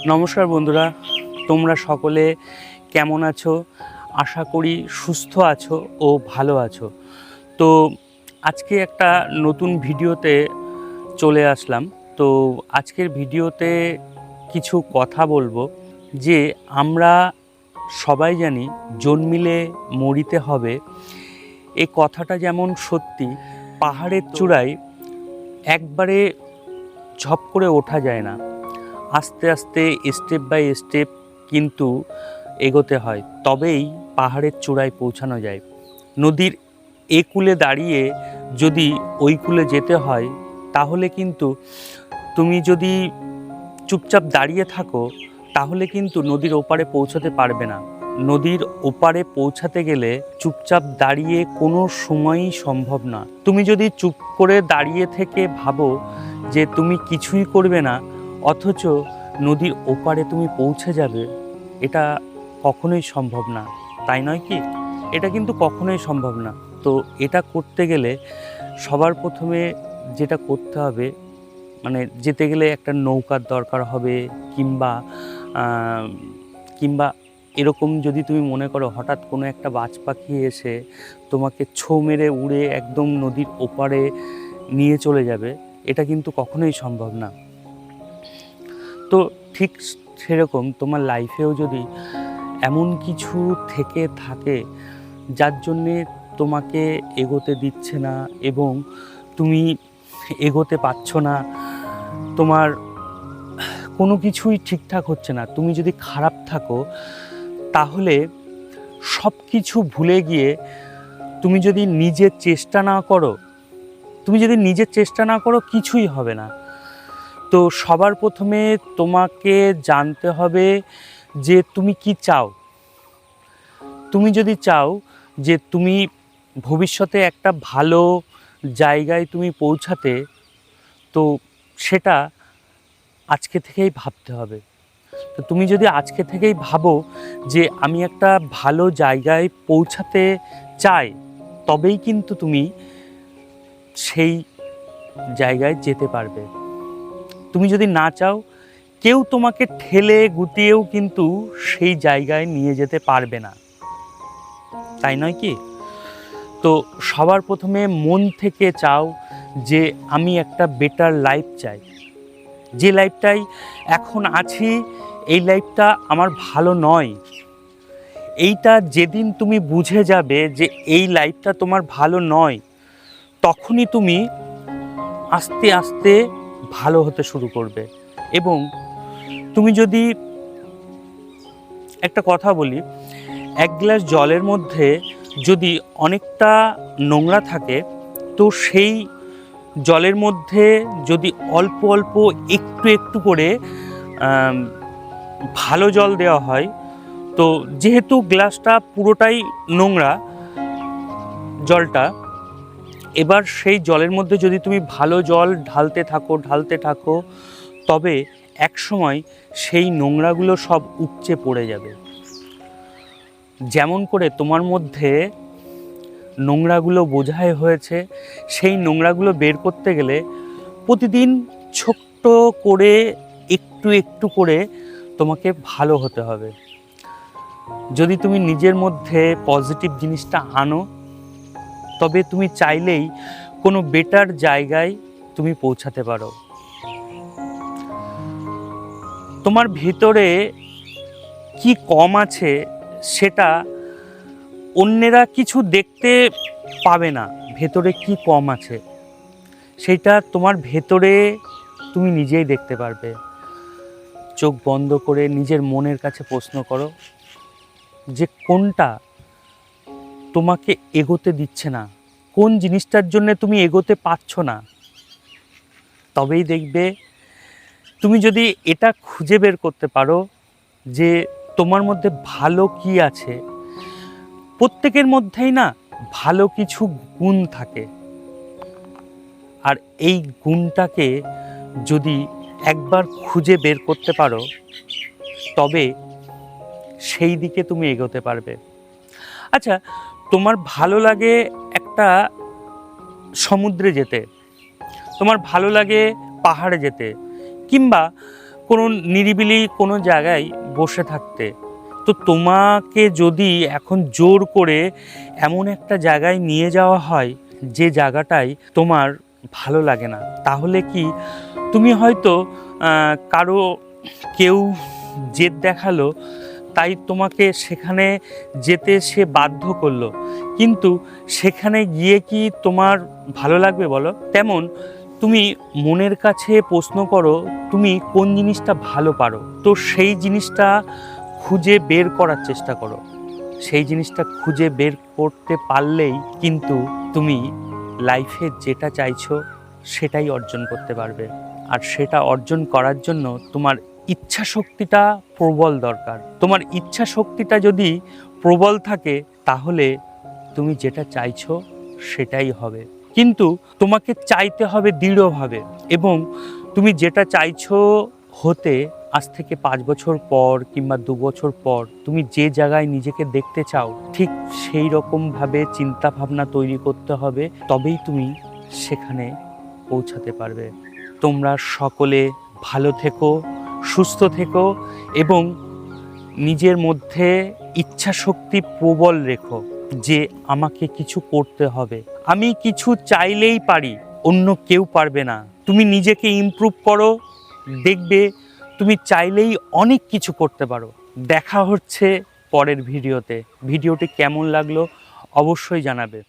নমস্কার বন্ধুরা, তোমরা সকলে কেমন আছো? আশা করি সুস্থ আছো ও ভালো আছো। তো আজকে একটা নতুন ভিডিওতে চলে আসলাম। তো আজকের ভিডিওতে কিছু কথা বলব যে আমরা সবাই জানি জন্মিলে মরিতে হবে। এই কথাটা যেমন সত্যি, পাহাড়ের চূড়ায় একবারে ঝপ করে ওঠা যায় না। আস্তে আস্তে স্টেপ বাই স্টেপ কিন্তু এগোতে হয়। তবেই পাহাড়ের চূড়ায় পৌঁছানো যায়। নদীর এ কূলে দাঁড়িয়ে যদি ওই কূলে যেতে হয়, তাহলে কিন্তু তুমি যদি চুপচাপ দাঁড়িয়ে থাকো, তাহলে কিন্তু নদীর ওপারে পৌঁছাতে পারবে না। নদীর ওপারে পৌঁছাতে গেলে চুপচাপ দাঁড়িয়ে কোনো সময়ই সম্ভব না। তুমি যদি চুপ করে দাঁড়িয়ে থেকে ভাবো যে তুমি কিছুই করবে না অথচ নদীর ওপারে তুমি পৌঁছে যাবে, এটা কখনোই সম্ভব না। তাই নয় কি? এটা কিন্তু কখনোই সম্ভব না। তো এটা করতে গেলে সবার প্রথমে যেটা করতে হবে মানে যেতে গেলে একটা নৌকার দরকার হবে, কিংবা কিংবা এরকম যদি তুমি মনে করো হঠাৎ কোনো একটা বাজ পাখি এসে তোমাকে ছো মেরে উড়ে একদম নদীর ওপারে নিয়ে চলে যাবে, এটা কিন্তু কখনোই সম্ভব না। তো ঠিক সেরকম তোমার লাইফেও যদি এমন কিছু থেকে থাকে যার জন্যে তোমাকে এগোতে দিচ্ছে না এবং তুমি এগোতে পারছ না, তোমার কোনো কিছুই ঠিকঠাক হচ্ছে না, তুমি যদি খারাপ থাকো, তাহলে সব কিছু ভুলে গিয়ে তুমি যদি নিজের চেষ্টা না করো, তুমি যদি নিজের চেষ্টা না করো, কিছুই হবে না। তো সবার প্রথমে তোমাকে জানতে হবে যে তুমি কি চাও। তুমি যদি চাও যে তুমি ভবিষ্যতে একটা ভালো জায়গায় তুমি পৌঁছাতে, তো সেটা আজকে থেকেই ভাবতে হবে। তো তুমি যদি আজকে থেকেই ভাবো যে আমি একটা ভালো জায়গায় পৌঁছাতে চাই, তবেই কিন্তু তুমি সেই জায়গায় যেতে পারবে। তুমি যদি না চাও, কেউ তোমাকে ঠেলে গুটিয়েও কিন্তু সেই জায়গায় নিয়ে যেতে পারবে না। তাই নয় কি? তো সবার প্রথমে মন থেকে চাও যে আমি একটা বেটার লাইফ চাই। যে লাইফটাই এখন আছি, এই লাইফটা আমার ভালো নয়। এইটা যেদিন তুমি বুঝে যাবে যে এই লাইফটা তোমার ভালো নয়, তখনই তুমি আস্তে আস্তে ভালো হতে শুরু করবে। এবং তুমি যদি একটা কথা বলি, এক গ্লাস জলের মধ্যে যদি অনেকটা নোংরা থাকে, তো সেই জলের মধ্যে যদি অল্প অল্প, একটু একটু করে ভালো জল দেওয়া হয়, তো যেহেতু গ্লাসটা পুরোটাই নোংরা জলটা এবার সেই জলের মধ্যে যদি তুমি ভালো জল ঢালতে থাকো ঢালতে থাকো, তবে এক সময় সেই নোংরাগুলো সব উপচে পড়ে যাবে। যেমন করে তোমার মধ্যে নোংরাগুলো বোঝাই হয়েছে, সেই নোংরাগুলো বের করতে গেলে প্রতিদিন ছোট্ট করে একটু একটু করে তোমাকে ভালো হতে হবে। যদি তুমি নিজের মধ্যে পজিটিভ জিনিসটা আনো তবে তুমি চাইলেই কোনো বেটার জায়গায় তুমি পৌঁছাতে পারো। তোমার ভেতরে কি কম আছে সেটা অন্যেরা কিছু দেখতে পাবে না, ভেতরে কি কম আছে সেটা তোমার ভেতরে তুমি নিজেই দেখতে পারবে। চোখ বন্ধ করে নিজের মনের কাছে প্রশ্ন করো যে কোনটা তোমাকে এগোতে দিচ্ছে না। কোন জিনিসটার জন্য তুমি এগোতে পারছ না? তবেই দেখবে, তুমি যদি এটা খুঁজে বের করতে পারো যে তোমার মধ্যে ভালো কি আছে। প্রত্যেকের মধ্যেই না ভালো কিছু গুণ থাকে। আর এই গুণটাকে যদি একবার খুঁজে বের করতে পারো, তবে সেই দিকে তুমি এগোতে পারবে। আচ্ছা তোমার ভালো লাগে একটা সমুদ্রে যেতে, তোমার ভালো লাগে পাহাড়ে যেতে, কিংবা কোনো নিরিবিলি কোনো জায়গায় বসে থাকতে। তো তোমাকে যদি এখন জোর করে এমন একটা জায়গায় নিয়ে যাওয়া হয়, যে জায়গাটায় তোমার ভালো লাগে না, তাহলে কি তুমি হয়তো কারও কেউ জেদ দেখাল তাই তোমাকে সেখানে যেতে সে বাধ্য করল। কিন্তু সেখানে গিয়ে কি তোমার ভালো লাগবে বলো? তেমন তুমি মনের কাছে প্রশ্ন করো, তুমি কোন জিনিসটা ভালো পারো? তো সেই জিনিসটা খুঁজে বের করার চেষ্টা করো। সেই জিনিসটা খুঁজে বের করতে পারলেই কিন্তু তুমি লাইফে যেটা চাইছো সেটাই অর্জন করতে পারবে। আর সেটা অর্জন করার জন্য তোমার ইচ্ছা শক্তিটা প্রবল দরকার। তোমার ইচ্ছা শক্তিটা যদি প্রবল থাকে, তাহলে তুমি যেটা চাইছো সেটাই হবে। কিন্তু তোমাকে চাইতে হবে দৃঢ়ভাবে এবং তুমি যেটা চাইছো হতে আজ থেকে পাঁচ বছর পর কিংবা দু বছর পর তুমি যে জায়গায় নিজেকে দেখতে চাও, ঠিক সেই রকমভাবে চিন্তা ভাবনা তৈরি করতে হবে, তবেই তুমি সেখানে পৌঁছাতে পারবে। তোমরা সকলে ভালো থেকো। সুস্থ থেকো এবং নিজের মধ্যে ইচ্ছা শক্তি প্রবল রেখো যে আমাকে কিছু করতে হবে। আমি কিছু চাইলেই পারি, অন্য কেউ পারবে না। তুমি নিজেকে ইমপ্রুভ করো, দেখবে তুমি চাইলেই অনেক কিছু করতে পারো। দেখা হচ্ছে পরের ভিডিওতে। ভিডিওটি কেমন লাগল অবশ্যই জানাবে।